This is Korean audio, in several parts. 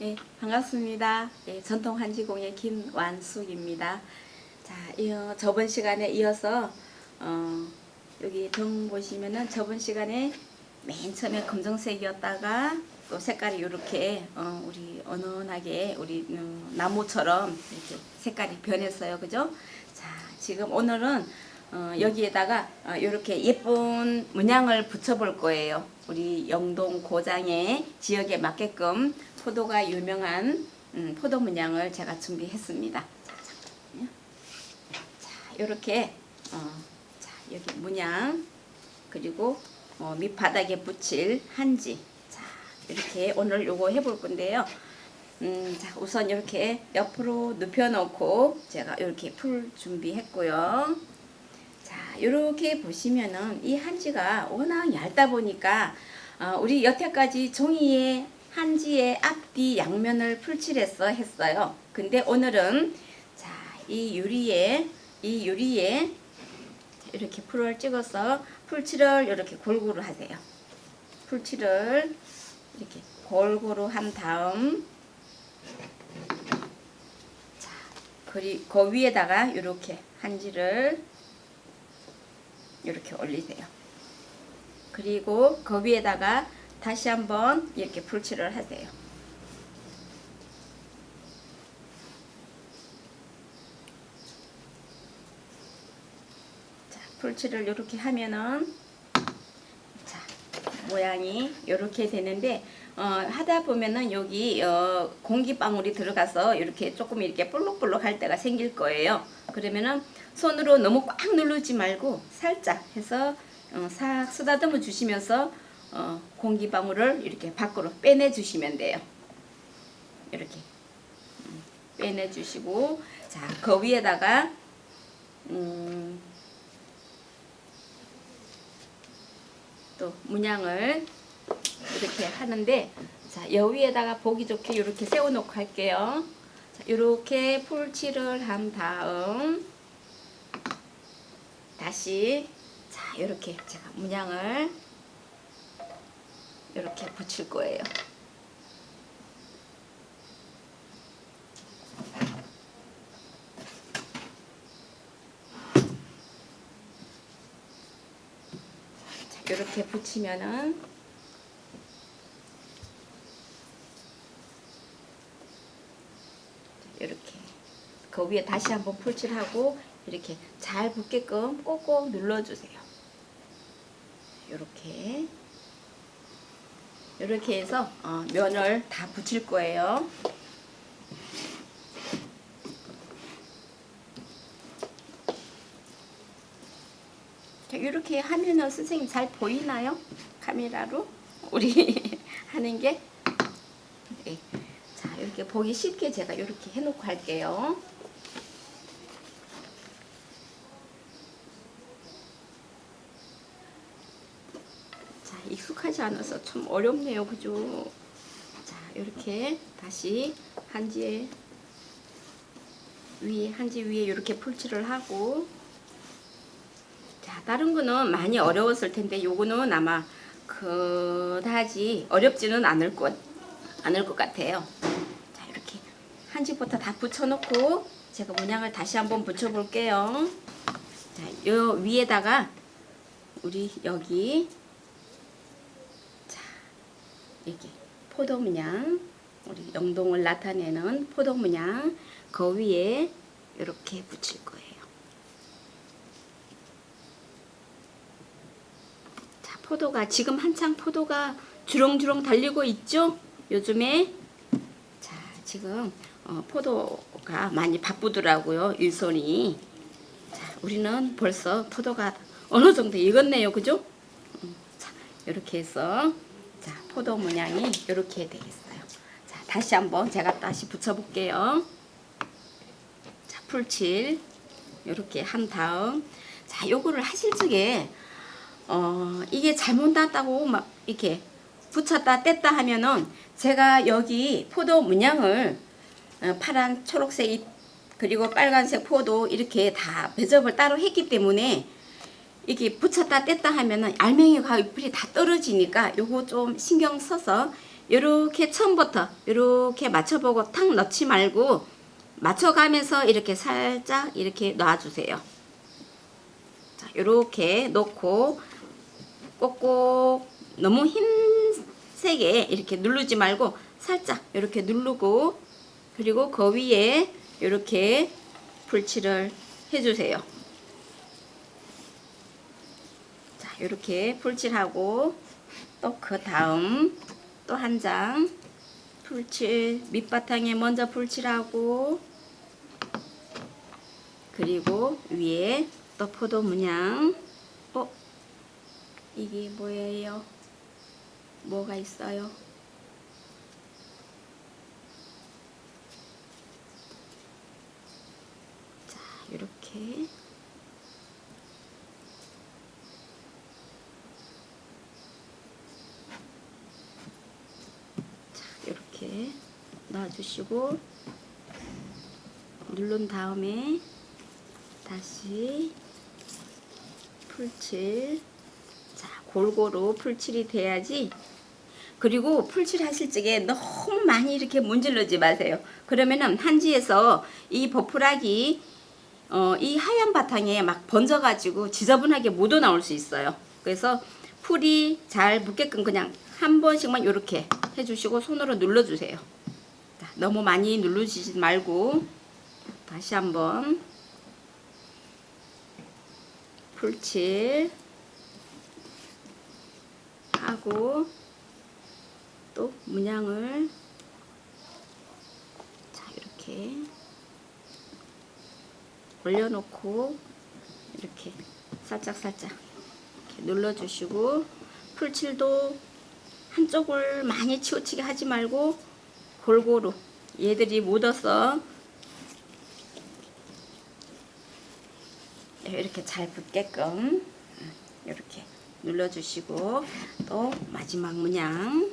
네, 반갑습니다. 네, 전통 한지공예 김완숙입니다. 자, 이, 저번 시간에 이어서 어, 여기 등 보시면은 저번 시간에 맨 처음에 검정색이었다가 또 색깔이 이렇게 어, 우리 은은하게 우리 어, 나무처럼 이렇게 색깔이 변했어요, 그죠? 자, 지금 오늘은 어, 여기에다가 어, 이렇게 예쁜 문양을 붙여볼 거예요. 우리 영동 고장의 지역에 맞게끔 포도가 유명한 음, 포도 문양을 제가 준비했습니다. 자, 이렇게 어, 자, 여기 문양 그리고 어, 밑바닥에 붙일 한지 자, 이렇게 오늘 요거 해볼 건데요. 음, 자, 우선 이렇게 옆으로 눕혀놓고 제가 이렇게 풀 준비했고요. 자, 이렇게 보시면은 이 한지가 워낙 얇다 보니까 어, 우리 여태까지 종이에 한지의 앞뒤 양면을 풀칠해서 했어요. 근데 오늘은 자, 이 유리에 이 유리에 자, 이렇게 풀을 찍어서 풀칠을 이렇게 골고루 하세요. 풀칠을 이렇게 골고루 한 다음 자, 그리 그 위에다가 이렇게 한지를 이렇게 올리세요. 그리고 그 위에다가 다시 한번 이렇게 풀칠을 하세요. 자, 풀칠을 이렇게 하면은 자, 모양이 이렇게 되는데 어, 하다 보면은 여기 어, 공기 방울이 들어가서 이렇게 조금 이렇게 볼록볼록 할 때가 생길 거예요. 그러면은 손으로 너무 꽉 누르지 말고 살짝 해서 어, 싹 쓰다듬어 주시면서 어, 공기 방울을 이렇게 밖으로 빼내 주시면 돼요. 이렇게 음, 빼내 주시고 자, 그 위에다가 음, 또 문양을 이렇게 하는데 자, 여위에다가 보기 좋게 이렇게 세워 놓고 할게요. 자, 이렇게 풀칠을 한 다음 다시 자, 이렇게 제가 문양을 이렇게 붙일 거예요. 자, 이렇게 붙이면은 이렇게 그 위에 다시 한번 풀칠하고 이렇게 잘 붙게끔 꼭꼭 눌러주세요. 이렇게 이렇게 해서 어, 면을 다 붙일 거예요. 자, 이렇게 하면은 선생님 잘 보이나요? 카메라로 우리 하는 게 네. 자 이렇게 보기 쉽게 제가 이렇게 해놓고 할게요. 자 익숙 하지 않아서 좀 어렵네요, 그죠? 자 이렇게 다시 한지에 위에 한지 위에 이렇게 풀칠을 하고 자 다른 거는 많이 어려웠을 텐데 요거는 아마 그다지 어렵지는 않을 것 않을 것 같아요. 자 이렇게 한지부터 다 붙여 놓고 제가 문양을 다시 한번 붙여 볼게요. 자, 요 위에다가 우리 여기 자 여기 포도 문양 우리 영동을 나타내는 포도 문양 그 위에 이렇게 붙일 거예요. 자 포도가 지금 한창 포도가 주렁주렁 달리고 있죠? 요즘에 자 지금 어, 포도가 많이 바쁘더라고요 일손이 자 우리는 벌써 포도가 어느 정도 익었네요 그죠 음, 자 이렇게 해서 자 포도 모양이 이렇게 되겠어요. 자 다시 한번 제가 다시 붙여 볼게요. 자 풀칠. 이렇게 한 다음. 자 요거를 하실 적에 어 이게 잘못 났다고 막 이렇게 붙였다 뗐다 하면은 제가 여기 포도 문양을 어, 파란 초록색 잎 그리고 빨간색 포도 이렇게 다 배접을 따로 했기 때문에 이게 붙였다 뗐다 하면은 알맹이가 잎이 다 떨어지니까 요거 좀 신경 써서 이렇게 처음부터 이렇게 맞춰보고 탁 넣지 말고 맞춰가면서 이렇게 살짝 이렇게 놔주세요. 자, 이렇게 놓고 꼭꼭 너무 힘세게 이렇게 누르지 말고 살짝 이렇게 누르고 그리고 그 위에 이렇게 풀칠을 해주세요. 자, 이렇게 풀칠하고 또 그 다음 또 한 장 풀칠 밑바탕에 먼저 풀칠하고 그리고 위에 또 포도 문양 어 이게 뭐예요? 뭐가 있어요? 자 이렇게 자 이렇게 놔주시고 누른 다음에 다시 풀칠 자 골고루 풀칠이 돼야지. 그리고 풀칠 하실 적에 너무 많이 이렇게 문질러지 마세요. 그러면은 한지에서 이 버프락이 어, 이 하얀 바탕에 막 번져가지고 지저분하게 묻어 나올 수 있어요. 그래서 풀이 잘 묻게끔 그냥 한 번씩만 이렇게 해주시고 손으로 눌러주세요. 자, 너무 많이 누르시지 말고 다시 한번 풀칠 하고 또 문양을 자 이렇게 올려놓고 이렇게 살짝 살짝 이렇게 눌러주시고 풀칠도 한쪽을 많이 치우치게 하지 말고 골고루 얘들이 묻어서 이렇게 잘 붙게끔 이렇게 눌러주시고 또 마지막 문양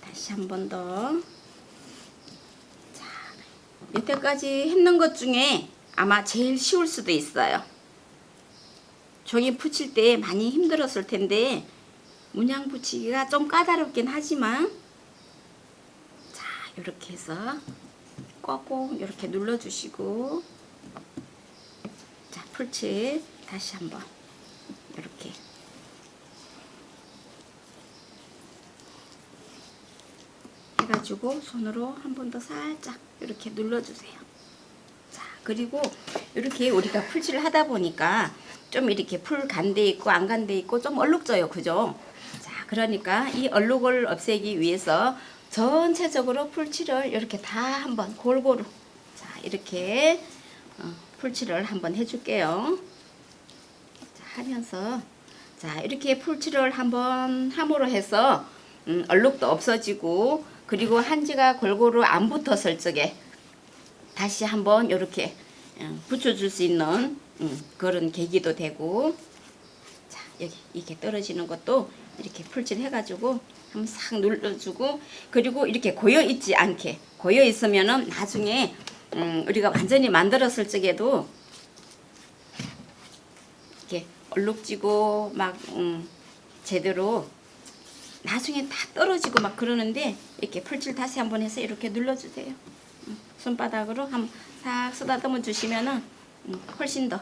다시 한 번 더. 자, 여태까지 했는 것 중에 아마 제일 쉬울 수도 있어요. 종이 붙일 때 많이 힘들었을 텐데 문양 붙이기가 좀 까다롭긴 하지만 자 이렇게 해서 꼭꼭 이렇게 눌러주시고 자 풀칠 다시 한번 이렇게 해가지고 손으로 한 번 더 살짝 이렇게 눌러주세요. 자 그리고 이렇게 우리가 풀칠을 하다 보니까 좀 이렇게 풀 간데 있고 안 간데 있고 좀 얼룩져요, 그죠? 자 그러니까 이 얼룩을 없애기 위해서 전체적으로 풀칠을 이렇게 다 한번 골고루. 자 이렇게 어, 풀칠을 한번 해줄게요. 자, 하면서. 자 이렇게 풀칠을 한번 함으로 해서 음, 얼룩도 없어지고 그리고 한지가 골고루 안 붙었을 적에 다시 한번 이렇게 어, 붙여줄 수 있는 음, 그런 계기도 되고. 자 여기 이렇게 떨어지는 것도 이렇게 풀칠 해 가지고 한번 싹 눌러주고 그리고 이렇게 고여 있지 않게 고여 있으면은 나중에 음, 우리가 완전히 만들었을 적에도 이렇게 얼룩지고 막 음, 제대로 나중에 다 떨어지고 막 그러는데 이렇게 풀칠 다시 한번 해서 이렇게 눌러주세요. 음, 손바닥으로 한번 싹 쓰다듬어 주시면은 음, 훨씬 더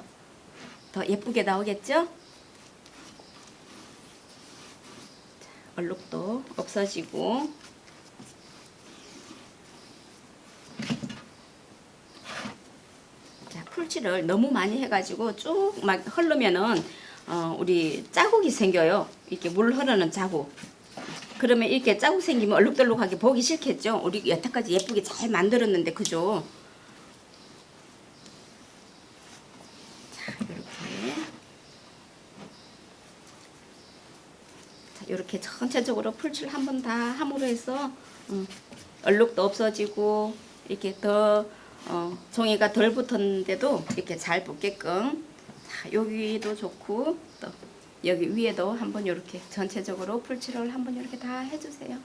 더 예쁘게 나오겠죠? 얼룩도 없어지고 자 풀칠을 너무 많이 해가지고 쭉 막 흐르면은 어, 우리 자국이 생겨요. 이렇게 물 흐르는 자국. 그러면 이렇게 자국 생기면 얼룩덜룩하게 보기 싫겠죠? 우리 여태까지 예쁘게 잘 만들었는데 그죠? 자 이렇게 자 이렇게 전체적으로 풀칠 한번 다 함으로 해서 음, 얼룩도 없어지고 이렇게 더 어, 종이가 덜 붙었는데도 이렇게 잘 붙게끔 자 여기도 좋고 또 여기 위에도 한번 이렇게 전체적으로 풀칠을 한번 이렇게 다 해주세요.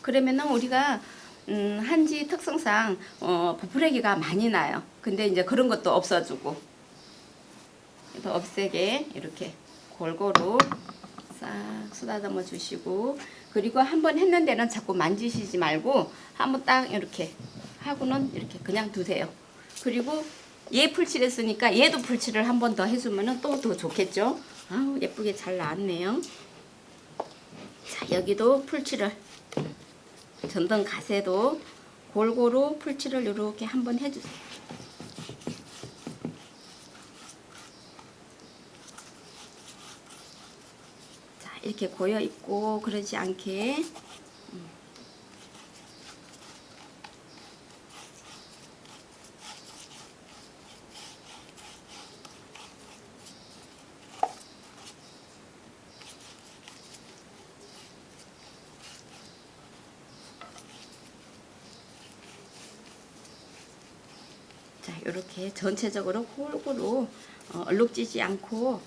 그러면은 우리가 음, 한지 특성상 어, 부풀레기가 많이 나요. 근데 이제 그런 것도 없어지고 또 없애게 이렇게 골고루 싹 쏟아담아 주시고 그리고 한 번 했는 데는 자꾸 만지시지 말고 한번 딱 이렇게 하고는 이렇게 그냥 두세요. 그리고 얘 풀칠을 쓰니까 얘도 풀칠을 한 번 더 해주면은 또더 좋겠죠. 아우 예쁘게 잘 나왔네요. 자 여기도 풀칠을 전등 가세도 골고루 풀칠을 이렇게 한번 해주세요. 자 이렇게 고여 있고 그러지 않게. 자 이렇게 전체적으로 골고루 어, 얼룩지지 않고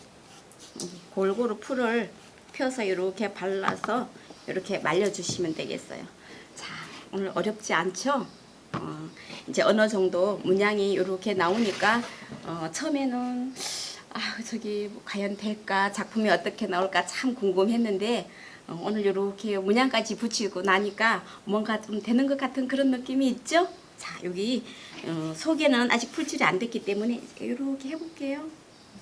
음, 골고루 풀을 펴서 이렇게 발라서 이렇게 말려주시면 되겠어요. 자 오늘 어렵지 않죠? 어, 이제 어느 정도 문양이 이렇게 나오니까 어, 처음에는 아 저기 뭐 과연 될까 작품이 어떻게 나올까 참 궁금했는데 어, 오늘 이렇게 문양까지 붙이고 나니까 뭔가 좀 되는 것 같은 그런 느낌이 있죠? 자 여기 어, 속에는 아직 풀칠이 안 됐기 때문에 이렇게 해볼게요.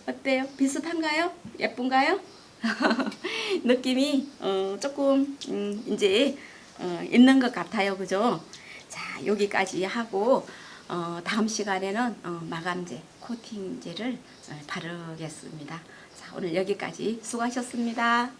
어때요? 비슷한가요? 예쁜가요? 느낌이 어, 조금 음, 이제 어, 있는 것 같아요, 그죠? 자 여기까지 하고 어, 다음 시간에는 어, 마감제, 코팅제를 어, 바르겠습니다. 자 오늘 여기까지 수고하셨습니다.